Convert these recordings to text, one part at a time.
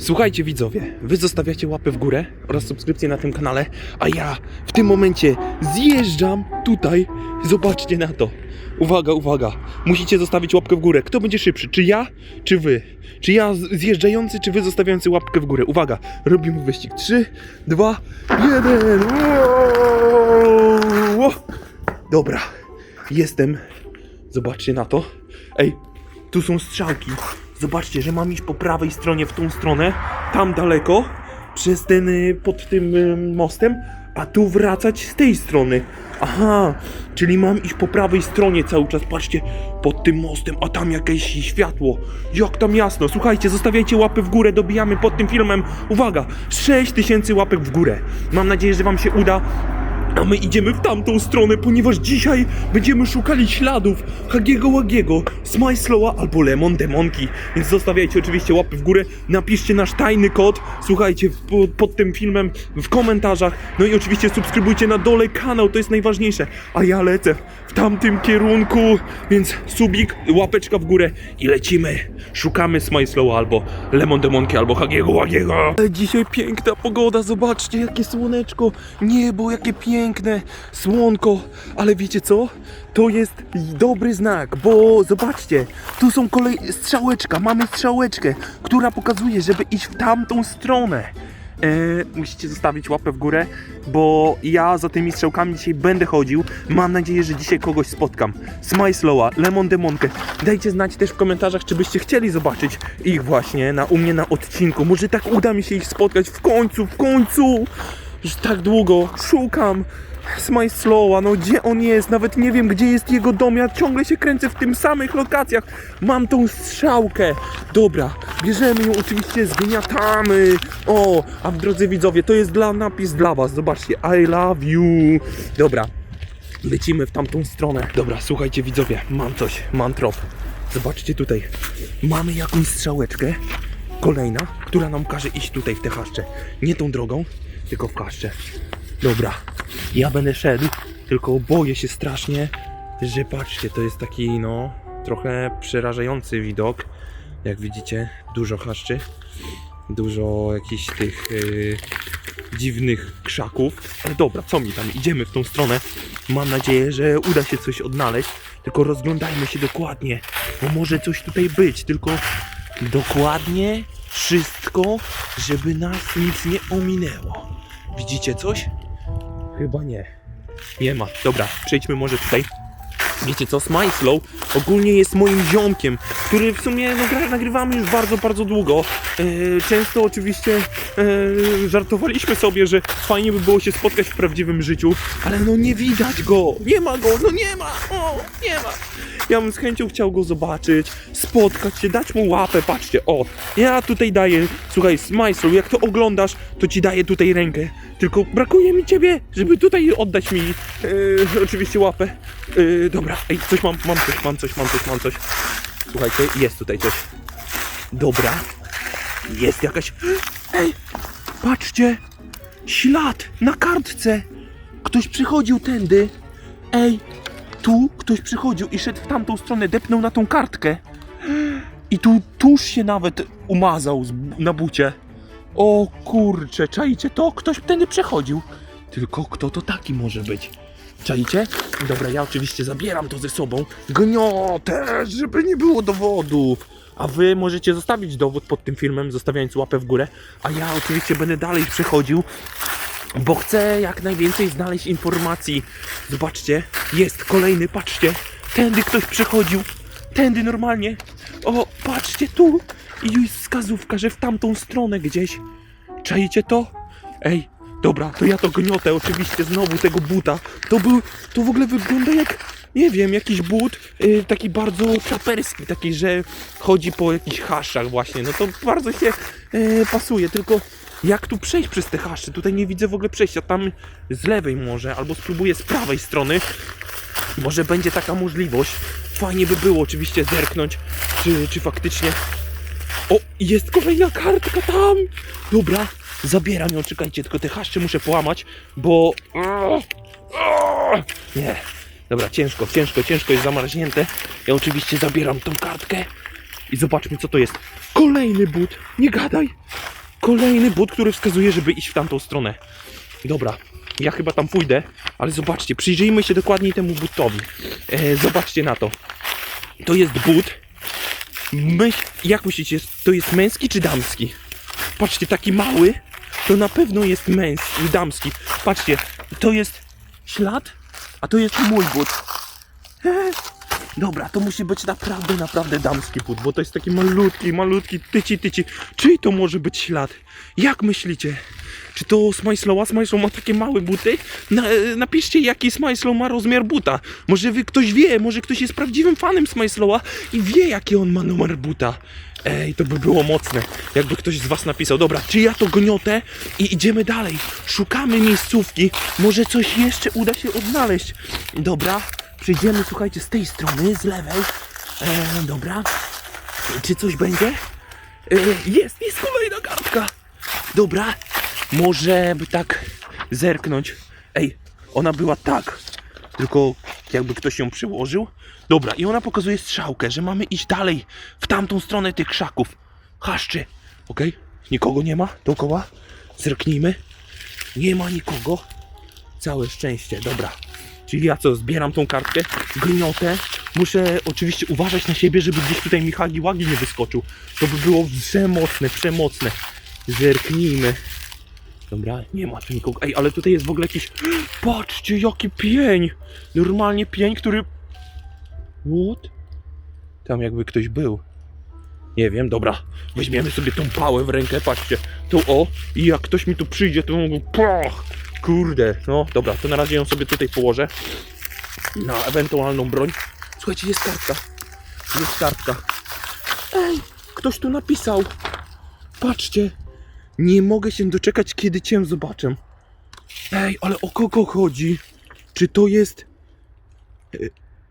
Słuchajcie widzowie, wy zostawiacie łapę w górę oraz subskrypcję na tym kanale, a ja w tym momencie zjeżdżam tutaj. Zobaczcie na to. Uwaga, uwaga. Musicie zostawić łapkę w górę. Kto będzie szybszy? Czy ja, czy wy? Czy ja zjeżdżający, czy wy zostawiający łapkę w górę? Uwaga, robimy wyścig. 3, 2, 1. Dobra, jestem. Zobaczcie na to. Ej, tu są strzałki. Zobaczcie, że mam iść po prawej stronie w tą stronę, tam daleko, przez ten, y, pod tym y, mostem, a tu wracać z tej strony. Aha, czyli mam iść po prawej stronie cały czas, patrzcie, pod tym mostem, a tam jakieś światło. Jak tam jasno. Słuchajcie, zostawiajcie łapy w górę, dobijamy pod tym filmem. Uwaga, 6000 łapek w górę. Mam nadzieję, że wam się uda. A my idziemy w tamtą stronę, ponieważ dzisiaj będziemy szukali śladów Hagiego Łagiego, Smajslowa albo Lemon Demonki. Więc zostawiajcie oczywiście łapy w górę, napiszcie nasz tajny kod, słuchajcie w- po, pod tym filmem w komentarzach. No i oczywiście subskrybujcie na dole kanał, to jest najważniejsze. A ja lecę w tamtym kierunku, więc subik, łapeczka w górę i lecimy. Szukamy Smajslowa albo Lemon Demonki albo Hagiego Łagiego. Dzisiaj piękna pogoda, zobaczcie jakie słoneczko, niebo jakie piękne, słonko, ale wiecie co? To jest dobry znak, bo zobaczcie, tu są kolej strzałeczka, mamy strzałeczkę, która pokazuje, żeby iść w tamtą stronę. E, musicie zostawić łapę w górę, bo ja za tymi strzałkami dzisiaj będę chodził. Mam nadzieję, że dzisiaj kogoś spotkam. Smajslowa, Lemon Demonkę. Dajcie znać też w komentarzach, czy byście chcieli zobaczyć ich właśnie na, u mnie na odcinku. Może tak uda mi się ich spotkać w końcu, w końcu! Już tak długo szukam. Smajslowa, no gdzie on jest? Nawet nie wiem, gdzie jest jego dom. Ja ciągle się kręcę w tym samych lokacjach. Mam tą strzałkę. Dobra, bierzemy ją, oczywiście zgniatamy. O, a w drodzy widzowie, to jest dla napis dla was. Zobaczcie, I love you. Dobra, lecimy w tamtą stronę. Dobra, słuchajcie widzowie, mam coś, mam trop. Zobaczcie tutaj. Mamy jakąś strzałeczkę. Kolejna, która nam każe iść tutaj w te chaszcze. Nie tą drogą, tylko w chaszcze. Dobra, ja będę szedł, tylko boję się strasznie, że patrzcie, to jest taki no trochę przerażający widok. Jak widzicie, dużo chaszczy, dużo jakichś tych yy, dziwnych krzaków. Ale dobra, co mi tam, idziemy w tą stronę. Mam nadzieję, że uda się coś odnaleźć, tylko rozglądajmy się dokładnie, bo może coś tutaj być, tylko dokładnie wszystko, żeby nas nic nie ominęło. Widzicie coś? Chyba nie. Nie ma. Dobra, przejdźmy może tutaj. Wiecie co, Smajslow ogólnie jest moim ziomkiem, który w sumie no, nagrywamy już bardzo, bardzo długo. E, często oczywiście e, żartowaliśmy sobie, że fajnie by było się spotkać w prawdziwym życiu, ale no nie widać go, nie ma go, no nie ma, o, nie ma. Ja bym z chęcią chciał go zobaczyć, spotkać się, dać mu łapę, patrzcie, o, ja tutaj daję, słuchaj, Smajslow, jak to oglądasz, to ci daję tutaj rękę, tylko brakuje mi ciebie, żeby tutaj oddać mi e, oczywiście łapę. Dobra, ej, coś mam, mam coś, mam coś, mam coś, mam coś. Słuchajcie, jest tutaj coś. Dobra, jest jakaś... Ej, patrzcie, ślad na kartce. Ktoś przychodził tędy. Ej, tu ktoś przychodził i szedł w tamtą stronę, depnął na tą kartkę. I tu tuż się nawet umazał z, na bucie. O kurcze, czajcie to? Ktoś tędy przechodził. Tylko kto to taki może być? Czajcie? Dobra, ja oczywiście zabieram to ze sobą. Gniotę, żeby nie było dowodów. A wy możecie zostawić dowód pod tym filmem, zostawiając łapę w górę. A ja oczywiście będę dalej przechodził, bo chcę jak najwięcej znaleźć informacji. Zobaczcie, jest kolejny, patrzcie. Tędy ktoś przechodził. Tędy normalnie. O, patrzcie tu. I już wskazówka, że w tamtą stronę gdzieś. Czajcie to? Ej, dobra, to ja to gniotę oczywiście znowu tego buta. To był, to w ogóle wygląda jak, nie wiem, jakiś but y, taki bardzo traperski, taki, że chodzi po jakichś haszach właśnie. No to bardzo się y, pasuje, tylko jak tu przejść przez te haszcze? Tutaj nie widzę w ogóle przejścia, tam z lewej może, albo spróbuję z prawej strony. Może będzie taka możliwość. Fajnie by było oczywiście zerknąć, czy, czy faktycznie o, jest kolejna kartka tam! Dobra, zabieram ją, czekajcie, tylko te haszcze muszę połamać, bo... Nie. Dobra, ciężko, ciężko, ciężko jest zamarznięte. Ja oczywiście zabieram tą kartkę i zobaczmy co to jest. Kolejny but, nie gadaj! kolejny but, który wskazuje, żeby iść w tamtą stronę. Dobra, ja chyba tam pójdę, ale zobaczcie, przyjrzyjmy się dokładniej temu butowi. E, zobaczcie na to. To jest but. Myśl, jak myślicie, to jest męski czy damski? Patrzcie, taki mały, to na pewno jest męski, damski. Patrzcie, to jest ślad, a to jest mój but. Eee, Dobra, to musi być naprawdę, naprawdę damski but, bo to jest taki malutki, malutki, tyci, tyci. Czyj to może być ślad? Jak myślicie? Czy to Smajslowa? Smajslow ma takie małe buty? Na, e, napiszcie, jaki Smajslow ma rozmiar buta. Może wy ktoś wie, może ktoś jest prawdziwym fanem Smajslowa i wie, jaki on ma numer buta. Ej, to by było mocne, jakby ktoś z was napisał. Dobra, czy ja to gniotę i idziemy dalej. Szukamy miejscówki, może coś jeszcze uda się odnaleźć. Dobra, przejdziemy, słuchajcie, z tej strony, z lewej. E, dobra, czy coś będzie? E, jest, jest kolejna kartka. Dobra, może by tak zerknąć. Ej, ona była tak, tylko jakby ktoś ją przyłożył. Dobra, i ona pokazuje strzałkę, że mamy iść dalej w tamtą stronę tych krzaków. Chaszczy, okej? Nikogo nie ma dookoła. Zerknijmy. Nie ma nikogo. Całe szczęście, dobra. Czyli ja co, zbieram tą kartkę, gniotę. Muszę oczywiście uważać na siebie, żeby gdzieś tutaj mi hagi łagi nie wyskoczył. To by było przemocne, przemocne. Zerknijmy. Dobra, nie ma tu nikogo. Ej, ale tutaj jest w ogóle jakiś... Patrzcie, jaki pień! Normalnie pień, który... What? Tam jakby ktoś był. Nie wiem, dobra. Weźmiemy sobie tą pałę w rękę, patrzcie. Tu o, i jak ktoś mi tu przyjdzie, to mogę... Pach! Kurde, no dobra, to na razie ją sobie tutaj położę. Na ewentualną broń. Słuchajcie, jest kartka. Jest kartka. Ej, ktoś tu napisał. Patrzcie. Nie mogę się doczekać, kiedy cię zobaczę. Ej, ale o kogo chodzi? Czy to jest... E,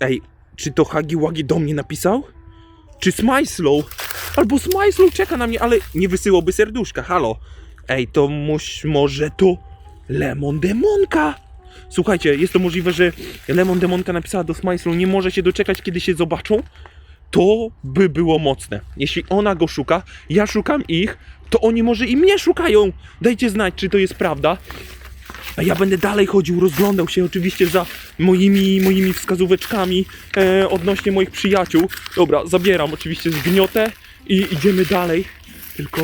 Ej, czy to Hagi Wagi do mnie napisał? Czy Smajslow? Albo Smajslow czeka na mnie, ale nie wysyłałby serduszka, halo. Ej, to muś, może to Lemon Demonka. Słuchajcie, jest to możliwe, że Lemon Demonka napisała do Smajslow, nie może się doczekać, kiedy się zobaczą. To by było mocne. Jeśli ona go szuka, ja szukam ich, to oni może i mnie szukają. Dajcie znać, czy to jest prawda. A ja będę dalej chodził, rozglądał się oczywiście za moimi, moimi wskazóweczkami e, odnośnie moich przyjaciół. Dobra, zabieram oczywiście zgniotę i idziemy dalej. Tylko...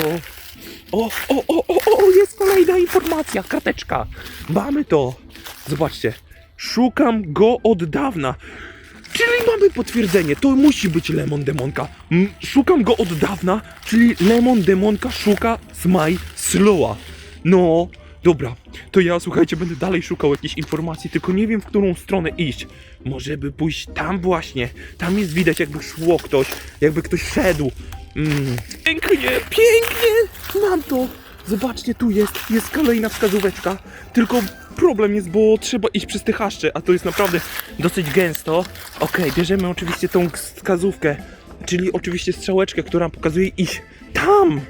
O, o, o, o, o, jest kolejna informacja, karteczka. Mamy to. Zobaczcie. Szukam go od dawna. Czyli mamy potwierdzenie, to musi być Lemon Demonka. Szukam go od dawna, czyli Lemon Demonka szuka Smaj Slowa. No, dobra, to ja słuchajcie, będę dalej szukał jakichś informacji, tylko nie wiem w którą stronę iść. Może by pójść tam właśnie, tam jest widać jakby szło ktoś, jakby ktoś szedł. Mm, pięknie, pięknie, mam to. Zobaczcie, tu jest, jest kolejna wskazóweczka. Tylko problem jest, bo trzeba iść przez te chaszcze, a to jest naprawdę dosyć gęsto. Okej, bierzemy oczywiście tą wskazówkę, czyli oczywiście strzałeczkę, która pokazuje iść tam.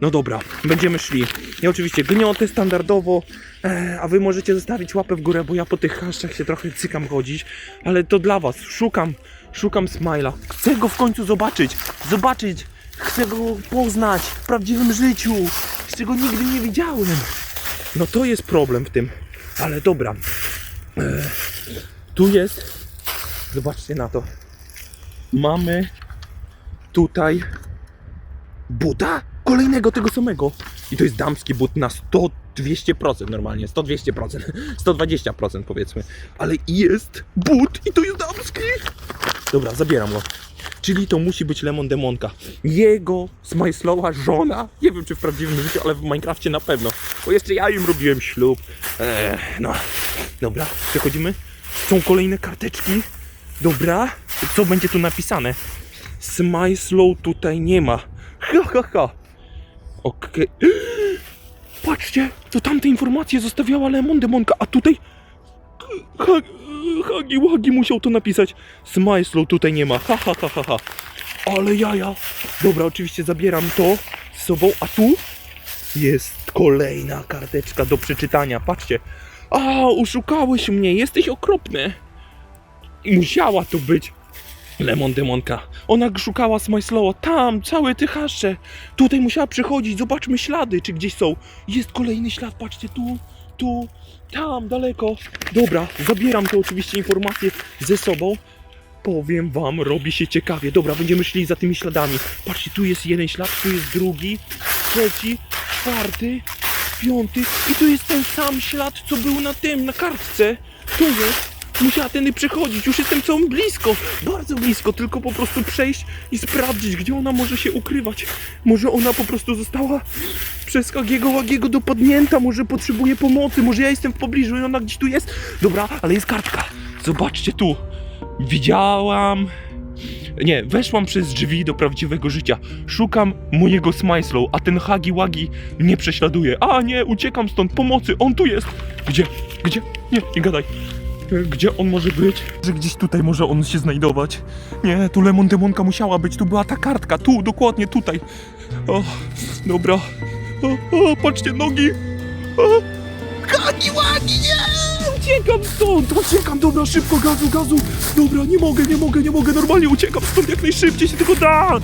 No dobra, będziemy szli. Ja oczywiście gniotę standardowo, e, a wy możecie zostawić łapę w górę, bo ja po tych chaszczach się trochę cykam chodzić, ale to dla was. Szukam, szukam Smila. Chcę go w końcu zobaczyć, zobaczyć. Chcę go poznać w prawdziwym życiu, czego nigdy nie widziałem. No to jest problem w tym, ale dobra. E, tu jest, zobaczcie na to. Mamy tutaj buta kolejnego tego samego. I to jest damski but na 100 200% normalnie, 100-200%, 120% powiedzmy. Ale jest but i to jest damski. Dobra, zabieram go. Czyli to musi być Lemon Demonka. Jego Smajslowa żona. Nie wiem czy w prawdziwym życiu, ale w Minecrafcie na pewno. Bo jeszcze ja im robiłem ślub. Eee, no. Dobra, przechodzimy. Są kolejne karteczki. Dobra. Co będzie tu napisane? Smajslow tutaj nie ma. Ha, ha, ha. Okej. Patrzcie, to tamte informacje zostawiała Lemon Demonka, a tutaj... Ha, Hagi Wagi musiał to napisać. Smajslow tutaj nie ma. Ha, ha, ha, ha, ha. Ale jaja. Dobra, oczywiście zabieram to z sobą, a tu jest kolejna karteczka do przeczytania. Patrzcie. A, uszukałeś mnie, jesteś okropny. Musiała to być. Lemon demonka. Ona szukała Smajslowa. Tam, całe te haszcze. Tutaj musiała przychodzić. Zobaczmy ślady, czy gdzieś są. Jest kolejny ślad, patrzcie tu, tu, tam, daleko. Dobra, zabieram te oczywiście informacje ze sobą. Powiem wam, robi się ciekawie. Dobra, będziemy szli za tymi śladami. Patrzcie, tu jest jeden ślad, tu jest drugi, trzeci, czwarty, piąty i tu jest ten sam ślad, co był na tym, na kartce. Tu jest. Musiała tędy przechodzić, już jestem całą blisko, bardzo blisko, tylko po prostu przejść i sprawdzić, gdzie ona może się ukrywać. Może ona po prostu została przez Kagiego Łagiego dopadnięta, może potrzebuje pomocy, może ja jestem w pobliżu i ona gdzieś tu jest. Dobra, ale jest kartka. Zobaczcie tu. Widziałam. Nie, weszłam przez drzwi do prawdziwego życia. Szukam mojego Smajslow, a ten Hagi Wagi mnie prześladuje. A nie, uciekam stąd, pomocy, on tu jest. Gdzie? Gdzie? Nie, nie gadaj. Gdzie on może być? Że gdzieś tutaj może on się znajdować. Nie, tu Lemon Demonka musiała być, tu była ta kartka, tu, dokładnie tutaj. O, dobra. O, o patrzcie, nogi. O, Wagi, nie! Uciekam stąd, uciekam, dobra, szybko, gazu, gazu. Dobra, nie mogę, nie mogę, nie mogę, normalnie uciekam stąd jak najszybciej się tylko da.